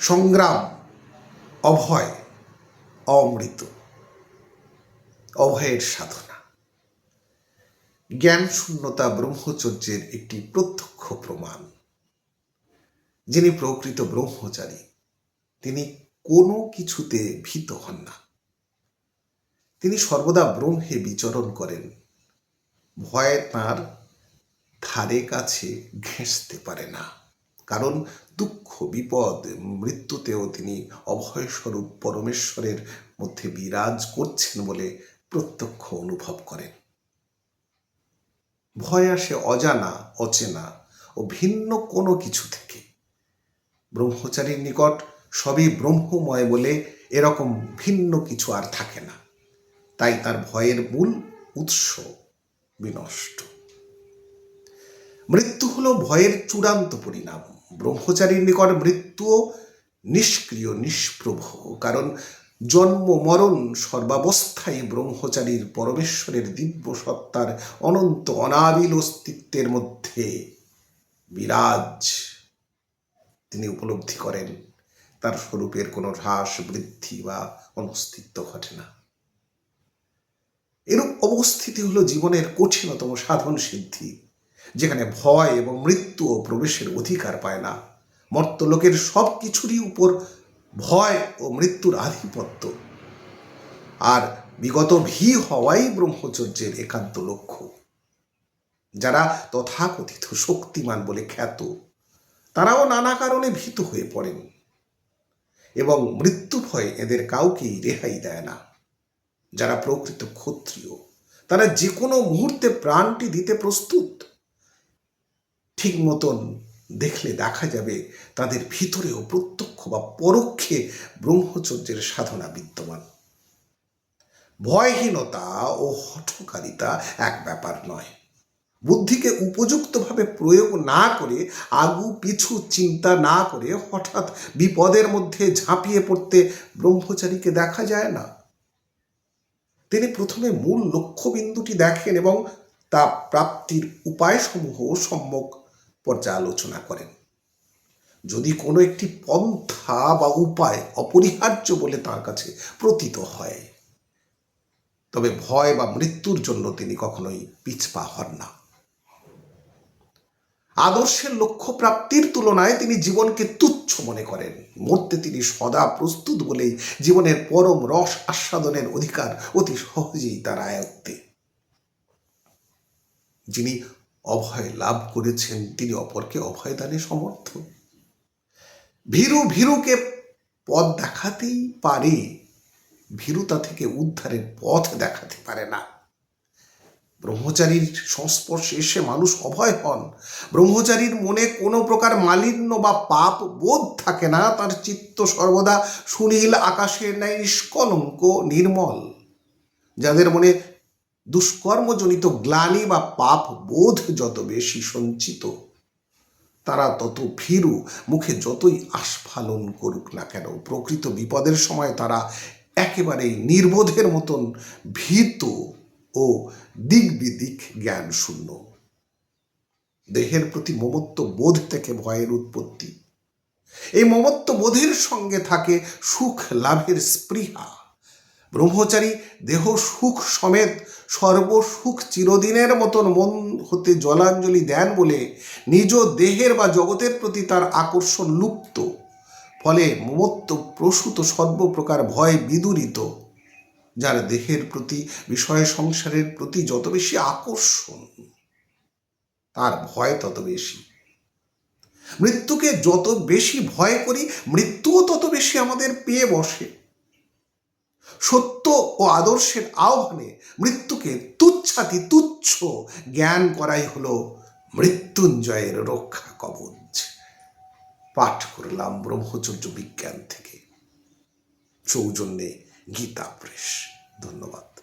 সংগ্রাম, অভয়, অমৃত, অভয়ের সাধনা। জ্ঞান শূন্যতা ব্রহ্মচর্যের একটি প্রত্যক্ষ প্রমাণ। যিনি প্রকৃত ব্রহ্মচারী, তিনি কোনো কিছুতে ভীত হন না। তিনি সর্বদা ব্রহ্মে বিচরণ করেন, ভয় তাঁর ধারে কাছে ঘেঁষতে পারে না। কারণ দুঃখ, বিপদ, মৃত্যুতেও তিনি অভয়স্বরূপ পরমেশ্বরের মধ্যে বিরাজ করছেন বলে প্রত্যক্ষ অনুভব করেন। ভয় আসে অজানা, অচেনা ও ভিন্ন কোনো কিছু থেকে। ব্রহ্মচারীর নিকট সবই ব্রহ্মময় বলে এরকম ভিন্ন কিছু আর থাকে না। তাই তার ভয়ের মূল উৎস বিনষ্ট। মৃত্যু হলো ভয়ের চূড়ান্ত পরিণাম। ব্রহ্মচারীর নিকট মৃত্যুও নিষ্ক্রিয়, নিষ্প্রভ। কারণ জন্ম, মরণ সর্বাবস্থায় ব্রহ্মচারীর পরমেশ্বরের দিব্য সত্তার অনন্ত অনাবিল অস্তিত্বের মধ্যে বিরাজ। তিনি উপলব্ধি করেন, তার স্বরূপের কোনো হ্রাস, বৃদ্ধি বা অনস্তিত্ব ঘটে না। এরূপ অবস্থিতি হলো জীবনের কঠিনতম সাধন সিদ্ধি। যেখানে ভয় এবং মৃত্যু ও প্রবেশের অধিকার পায় না। মর্তলোকের সব কিছুরই উপর ভয় ও মৃত্যুর আধিপত্য। আর বিগত ভী হওয়াই ব্রহ্মচর্যের একান্ত লক্ষ্য। যারা তথাকথিত শক্তিমান বলে খ্যাত, তারাও নানা কারণে ভীত হয়ে পড়েন এবং মৃত্যু ভয় এদের কাউকেই রেহাই দেয় না। যারা প্রকৃত ক্ষত্রিয়, তারা যে কোনো মুহূর্তে প্রাণটি দিতে প্রস্তুত। ঠিক মতন দেখলে দেখা যাবে তাদের ভিতরেও প্রত্যক্ষ বা পরোক্ষে ব্রহ্মচর্যের সাধনা বিদ্যমান। ভয়হীনতা ও হঠকারিতা এক ব্যাপার নয়। বুদ্ধিকে উপযুক্তভাবে প্রয়োগ না করে আগু পিছু চিন্তা না করে হঠাৎ বিপদের মধ্যে ঝাঁপিয়ে পড়তে ব্রহ্মচারীকে দেখা যায় না। তিনি প্রথমে মূল লক্ষ্যবিন্দুটি দেখেন এবং তা প্রাপ্তির উপায়সমূহ সম্যক পর্যালোচনা করেন। যদি কোনো একটি পন্থা বা উপায় অপরিহার্য বলে তার কাছে প্রতীত হয়, তবে ভয় বা মৃত্যুর জন্য তিনি কখনোই পিছপা হন না। আদর্শের লক্ষ্য প্রাপ্তির তুলনায় তিনি জীবনকে তুচ্ছ মনে করেন। মরতে তিনি সদা প্রস্তুত বলেই জীবনের পরম রস আস্বাদনের অধিকার অতি সহজেই তার আয়ত্তে। যিনি অভয় লাভ করেছেন তিনি অপরকে, অভয় দানে সমর্থ। ভীরু ভীরুকে পথ দেখাতেই পারে ভীরুতা থেকে উদ্ধারের পথ দেখাতে পারে না। ব্রহ্মচারীর সংস্পর্শে এসে মানুষ অভয় হন। ব্রহ্মচারীর মনে কোনো প্রকার মালিন্য বা পাপ বোধ থাকে না। তার চিত্ত সর্বদা সুনীল, আকাশের ন্যায় নিষ্কলঙ্ক, নির্মল। যাদের মনে দুষ্কর্মজনিত গ্লানি বা পাপ বোধ যত বেশি সঞ্চিত, তারা তত ভীরু। মুখে যতই আস্ফালন করুক না কেন, প্রকৃত বিপদের সময় তারা একেবারেই নির্বোধের মতন ভীত ও দিক বিদিক জ্ঞান শূন্য দেহের প্রতি মমত্ব বোধ থেকে ভয়ের উৎপত্তি। এই মমত্ব বোধের সঙ্গে থাকে সুখ লাভের স্পৃহা। ব্রহ্মচারী দেহ সুখ সমেত সর্বসুখ চিরদিনের মতন মন হতে জলাঞ্জলি দেন বলে নিজ দেহের বা জগতের প্রতি তার আকর্ষণ লুপ্ত। ফলে মমত্ব প্রসূত সর্বপ্রকার ভয় বিদূরিত, যার দেহের প্রতি, বিষয় সংসারের প্রতি যত বেশি আকর্ষণ, তার ভয় তত বেশি। মৃত্যুকে যত বেশি ভয় করি, মৃত্যুও তত বেশি আমাদের পেয়ে বসে। সত্য ও আদর্শের আহ্বানে মৃত্যুকে তুচ্ছাতি তুচ্ছ জ্ঞান করাই হলো মৃত্যুঞ্জয়ের রক্ষা কবচ। পাঠ করলাম ব্রহ্মচর্য বিজ্ঞান থেকে। সৌজন্যে গীতা প্রেস ধন্যবাদ।